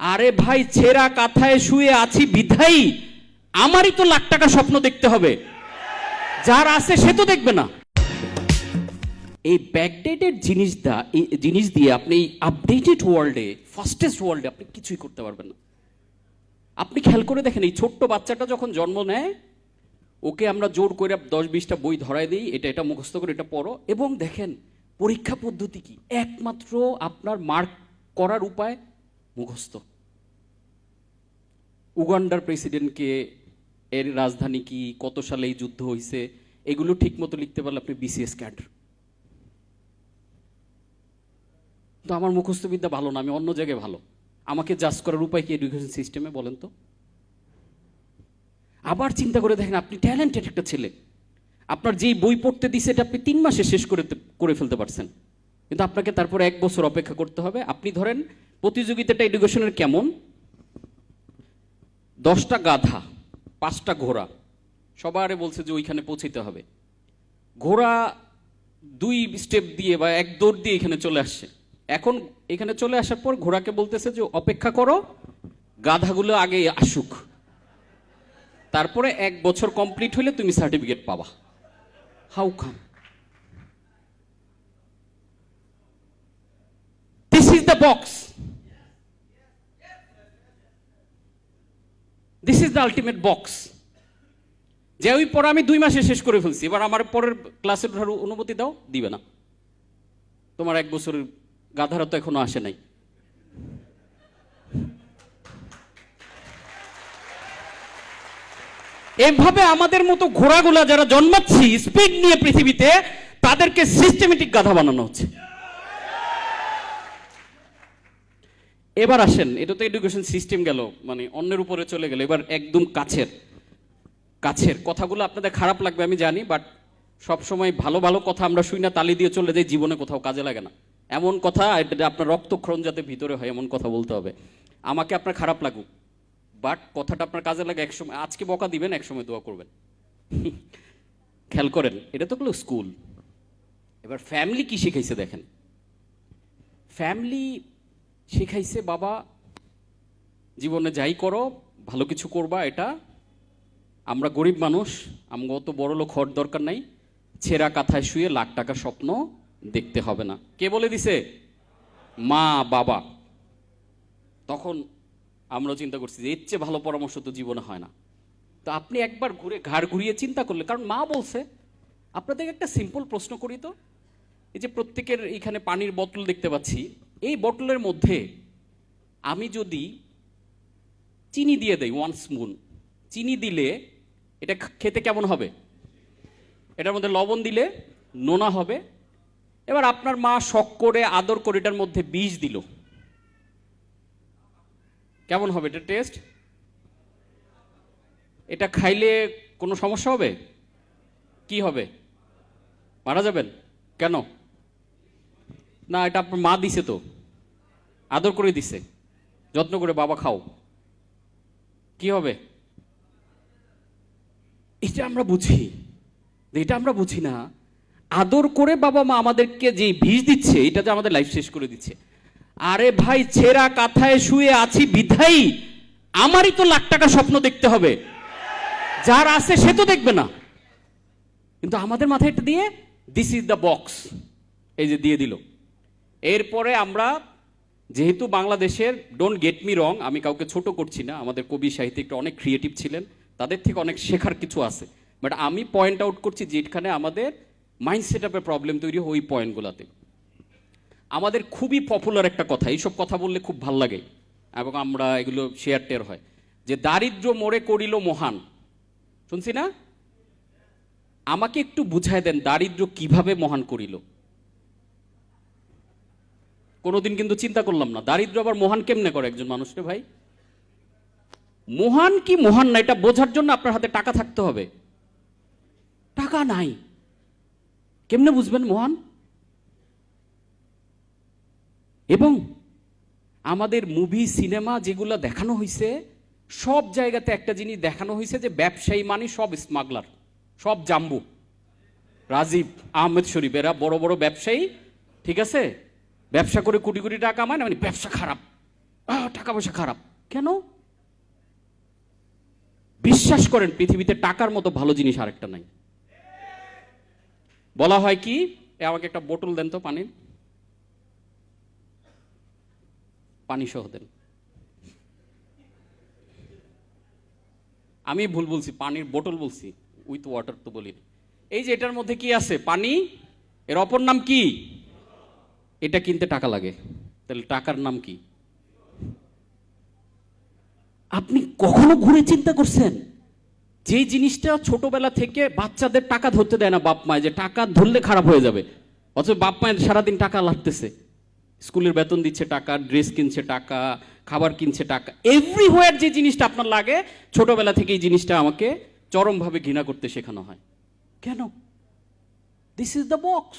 আরে ভাই, ছেঁড়া কাথায় শুয়ে আছি বিধাই আমারই তো লাখ টাকা স্বপ্ন দেখতে হবে। যার আছে সে তো দেখবে না। এই ব্যাকডেটেড জিনিস দা জিনিস দিয়ে আপনি আপডেটেড ওয়ার্ল্ডে ফাস্টেস্ট ওয়ার্ল্ডে আপনি কিছুই করতে পারবেন না। আপনি খেয়াল করে দেখেন, এই ছোট্ট বাচ্চাটা যখন জন্ম নেয়, ওকে আমরা জোর করে দশ বিশটা বই ধরাই দিই, এটা এটা মুখস্থ করে, এটা পড়ো। এবং দেখেন, পরীক্ষা পদ্ধতি কি? একমাত্র আপনার মার্ক করার উপায় মুখস্থ। উগান্ডার প্রেসিডেন্টকে এর রাজধানী কি কত সালে এই যুদ্ধ হয়েছে এগুলো ঠিক মতো লিখতে পারলে আপনি বিসিএস ক্যাডার তো আমার মুখস্থবিদ্যা ভালো না, আমি অন্য জায়গায় ভালো। আমাকে জাজ করার উপায় কি এডুকেশন সিস্টেমে বলেন তো? আবার চিন্তা করে দেখেন, আপনি ট্যালেন্টেড একটা ছেলে। আপনার যেই বই পড়তে দিছে, এটা আপনি তিন মাসে শেষ করে করে ফেলতে পারছেন। কিন্তু আপনাকে তারপর এক বছর অপেক্ষা করতে হবে। আপনি ধরেন, প্রতিযোগিতাটা এডুকেশনের কেমন? দশটা গাধা, পাঁচটা ঘোড়া, সবারে বলছে যে ওইখানে পৌঁছতে হবে। ঘোড়া দুই স্টেপ দিয়ে বা এক দৌড় দিয়ে এখানে চলে আসছে। এখন এখানে চলে আসার পর ঘোড়াকে বলতেছে যে, অপেক্ষা করো, গাধাগুলো আগে আসুক। তারপরে এক বছর কমপ্লিট হলে তুমি সার্টিফিকেট পাবা। How come this is the box this is the ultimate box যে ওই পড়া আমি দুই মাসে শেষ করে ফেলছি। এবার আমার পরের ক্লাসে ধর অনুমতি দাও, দিবে না। তোমার এক বছরের গাধারা তো এখনও আসে নাই। এভাবে আমাদের মতো ঘোড়াগুলা যারা জন্মাচ্ছি স্পিড নিয়ে পৃথিবীতে, তাদেরকে সিস্টেমেটিক গাধা বানানো হচ্ছে। এবার আসেন, এটা তো এডুকেশন সিস্টেম গেল মানে অন্যের উপরে চলে গেল, এবার একদম কাছের কাছের কথাগুলো আপনাদের খারাপ লাগবে, আমি জানি বাট সব সময় ভালো ভালো কথা আমরা শুই না, তালি দিয়ে চলে যাই জীবনে কোথাও কাজে লাগে না। এমন কথা, এটা আপনার রক্তক্ষরণ যাতে ভিতরে হয়, এমন কথা বলতে হবে। আমাকে আপনার খারাপ লাগুক বাট কথাটা আপনার কাজে লাগে একসময়, আজকে বকা দিবেন, একসময় দোয়া করবেন। খেয়াল করেন, এটা তো হলো স্কুল এবার ফ্যামিলি কি শিখাইছে দেখেন। ফ্যামিলি শিখাইছে, বাবা, জীবনে যাই করো, ভালো কিছু করবা, এটা আমরা গরিব মানুষ আমগো অত বড় লোক হওয়ার দরকার নাই, ছেঁড়া কাথায় শুয়ে লাখ টাকা স্বপ্ন দেখতে হবে না। কে বলে দিছে? মা, বাবা। তখন আমরা চিন্তা করছি যে, এর চেয়ে ভালো পরামর্শ তো জীবনে হয় না। তো আপনি একবার ঘুরে, ঘাড় ঘুরিয়ে চিন্তা করলে, কারণ মা বলছে আপনাদের একটা সিম্পল প্রশ্ন করি তো? এই যে প্রত্যেকের এখানে পানির বোতল দেখতে পাচ্ছি এই বোতলের মধ্যে আমি যদি চিনি দিয়ে দেই ওয়ান স্পুন চিনি দিলে এটা খেতে কেমন হবে? এটার মধ্যে লবণ দিলে নোনা হবে। এবার আপনার মা শখ করে, আদর করে এটার মধ্যে বিষ দিল। কেমন হবে এটা টেস্ট এটা খাইলে কোনো সমস্যা হবে? কি হবে? মারা যাবেন? কেন? না, এটা আপনার মা দিছে তো। আদর করে দিছে। যত্ন করে বাবা খাও। কি হবে? এটা আমরা বুঝি। এটা আমরা বুঝি না। আদর করে বাবা মা আমাদেরকে যে ভিজ দিচ্ছে, এটা যে আমাদের লাইফ শেষ করে দিচ্ছে। আরে ভাই, ছেঁড়া কাথায় শুয়ে আছি বিধাই। আমারই তো লাখ টাকা স্বপ্ন দেখতে হবে। যার আছে সে তো দেখবে না। কিন্তু আমাদের মাথায় এটা দিয়ে দিস ইজ দ্য বক্স এই যে দিয়ে দিল। এরপরে আমরা, যেহেতু বাংলাদেশের ডোন্ট গেট মি রং আমি কাউকে ছোট করছি না, আমাদের কবি সাহিত্যিকরা অনেক ক্রিয়েটিভ ছিলেন, তাদের থেকে অনেক শেখার কিছু আছে। বাট আমি পয়েন্ট আউট করছি যেখানে আমাদের মাইন্ড সেট আপের প্রবলেম তৈরি হয় ওই পয়েন্টগুলোতে আমাদের খুবই পপুলার একটা কথা, এইসব কথা বললে খুব ভালো লাগে এবং আমরা এগুলো শেয়ার টেয়ার হয়। যে দারিদ্র মোড়ে করিল মহান। শুনছি না? আমাকে একটু বুঝায় দেন দারিদ্র কীভাবে মহান করিল। কোনোদিন কিন্তু চিন্তা করলাম না। দারিদ্র আবার মহান কেমনে করে একজন মানুষকে ভাই? মহান কি মহান না, এটা বোঝার জন্য আপনার হাতে টাকা থাকতে হবে। টাকা নাই। কেমনে বুঝবেন মহান? এবং আমাদের মুভি, সিনেমা যেগুলো দেখানো হয়েছে সব জায়গাতে একটা জিনিস দেখানো হয়েছে যে ব্যবসায়ী মানে সব স্মাগলার, সব জাম্বু। রাজীব আহমেদ শরীফ এরা বড় বড় ব্যবসায়ী, ঠিক আছে? ব্যবসা করে কোটি কোটি টাকা কামায় না মানে ব্যবসা খারাপ। টাকা পয়সা খারাপ। কেন? বিশ্বাস করেন, পৃথিবীতে টাকার মতো ভালো জিনিস আরেকটা নাই। বলা হয় কি? আমাকে একটা বোতল দেন তো পানির। পানি সহ দেন। আমি ভুল বলছি, পানির বোতল বলছি। উইথ ওয়াটার তো বলিনি। এই যে এটার মধ্যে কি আছে? পানি? এর অপর নাম কি? এটা কিনতে টাকা লাগে। তাহলে টাকার নাম কি? আপনি কখনো ঘুরে চিন্তা করছেন? যে জিনিসটা ছোটবেলা থেকে বাচ্চাদের টাকা ধরতে দেয় না বাপ মায় যে টাকা ধরলে খারাপ হয়ে যাবে। অথচ বাপ মায়ের সারাদিন টাকা লাগতেছে। স্কুলের বেতন দিচ্ছে টাকা, ড্রেস কিনছে টাকা, খাবার কিনছে টাকা। এভরিহোয়ার যে জিনিসটা আপনার লাগে, ছোটবেলা থেকে এই জিনিসটা আমাকে চরমভাবে ঘৃণা করতে শেখানো হয়। কেন? This is the box